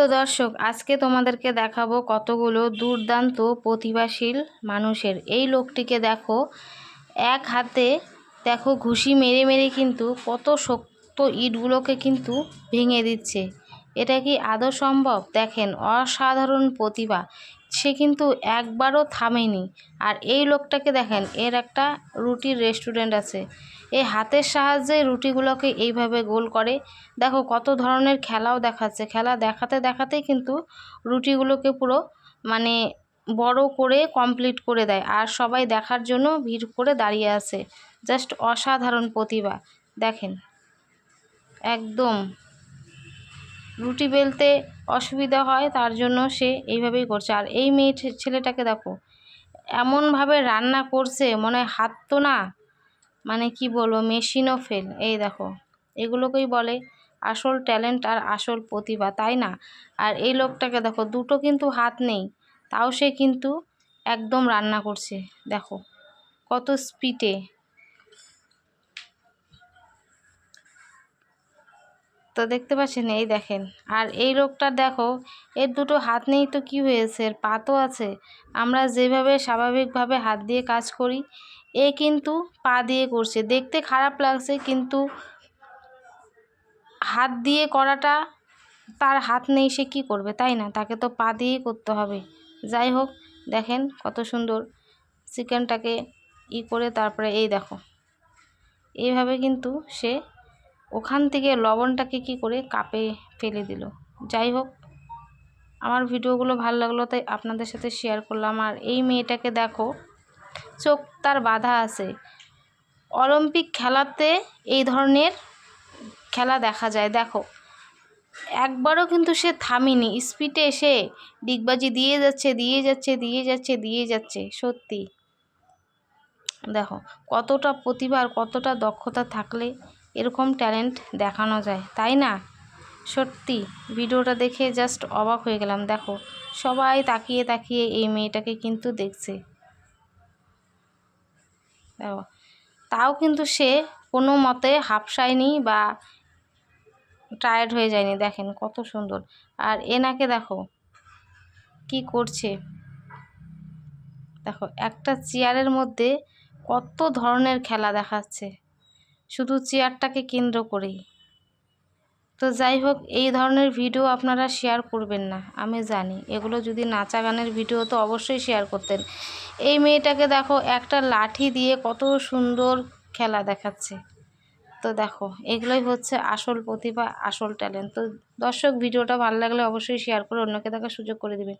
তো দর্শক, আজকে তোমাদেরকে দেখাবো কতগুলো দুর্দান্ত প্রতিভাশীল মানুষের। এই লোকটিকে দেখো, এক হাতে দেখো ঘুষি মেরে মেরে কিন্তু কত শক্ত ইটগুলোকে কিন্তু ভেঙে দিচ্ছে। এটা কি আদৌ সম্ভব? দেখেন, অসাধারণ প্রতিভা। সে কিন্তু একবারও থামেনি। আর এই লোকটাকে দেখেন, এর একটা রুটির রেস্টুরেন্ট আছে। এই হাতের সাহায্যে রুটিগুলোকে এইভাবে গোল করে। দেখো, কত ধরনের খেলাও দেখাচ্ছে। খেলা দেখাতে দেখাতেই কিন্তু রুটিগুলোকে পুরো মানে বড় করে কমপ্লিট করে দেয়। আর সবাই দেখার জন্য ভিড় করে দাঁড়িয়ে আছে। জাস্ট অসাধারণ প্রতিভা। দেখেন, একদম রুটি বেলতে অসুবিধা হয়, তার জন্য সে এইভাবেই করছে। আর এই মেয়ে ছেলেটাকে দেখো, এমনভাবে রান্না করছে, মনে হয় হাত তো না মানে কি বলব মেশিনও ফেল এই দেখো, এগুলোকেই বলে আসল ট্যালেন্ট আর আসল প্রতিভা, তাই না? আর এই লোকটাকে দেখো, দুটো কিন্তু হাত নেই, তাও সে কিন্তু একদম রান্না করছে। দেখো, কত স্পিডে তো দেখতে পাচ্ছেন, এই দেখেন। আর এই লোকটার দেখো, এর দুটো হাত নেই তো কি হয়েছে? এর পা তো আছে। আমরা যেভাবে স্বাভাবিকভাবে হাত দিয়ে কাজ করি, এ কিন্তু পা দিয়ে করছে। দেখতে খারাপ লাগছে, কিন্তু হাত দিয়ে করাটা তার হাত নেই, সে কী করবে? তাই না? তাকে তো পা দিয়েই করতে হবে। যাই হোক, দেখেন কত সুন্দর চিকেনটাকে ই করে তারপরে এই দেখো। এইভাবে কিন্তু সে ওখান থেকে লবণটাকে কি করে কাপে ফেলে দিল। যাই হোক, আমার ভিডিওগুলো ভালো লাগল, তাই আপনাদের সাথে শেয়ার করলাম। আর এই মেয়েটাকে দেখো, চোখ তার বাধা আছে। অলিম্পিক খেলাতে এই ধরনের খেলা দেখা যায়। দেখো, একবারও কিন্তু সে থামিনি। স্পিডে এসে ডিগবাজি দিয়ে যাচ্ছে দিয়ে যাচ্ছে দিয়ে যাচ্ছে দিয়ে যাচ্ছে। সত্যি। দেখো, কতটা প্রতিভা আর কতটা দক্ষতা থাকলে এরকম ট্যালেন্ট দেখানো যায়, তাই না? সত্যি, ভিডিওটা দেখে জাস্ট অবাক হয়ে গেলাম। দেখো, সবাই তাকিয়ে তাকিয়ে এই মেয়েটাকে কিন্তু দেখছে। দেখো, তাও কিন্তু সে কোনো মতে হাফসায়নি বা টায়ার্ড হয়ে যায়নি। দেখেন, কত সুন্দর। আর এনাকে দেখো, কি করছে? দেখো, একটা চেয়ারের মধ্যে কত ধরনের খেলা দেখাচ্ছে। শুধু চেয়ারটাকে কেন্দ্র করেই। তো যাই হোক, এই ধরনের ভিডিও আপনারা শেয়ার করবেন না, আমি জানি। এগুলো যদি নাচা গানের ভিডিও, তো অবশ্যই শেয়ার করতেন। এই মেয়েটাকে দেখো, একটা লাঠি দিয়ে কত সুন্দর খেলা দেখাচ্ছে। তো দেখো, এগুলোই হচ্ছে আসল প্রতিভা, আসল ট্যালেন্ট তো দর্শক, ভিডিওটা ভালো লাগলে অবশ্যই শেয়ার করে অন্যকে দেখার সুযোগ করে দেবেন।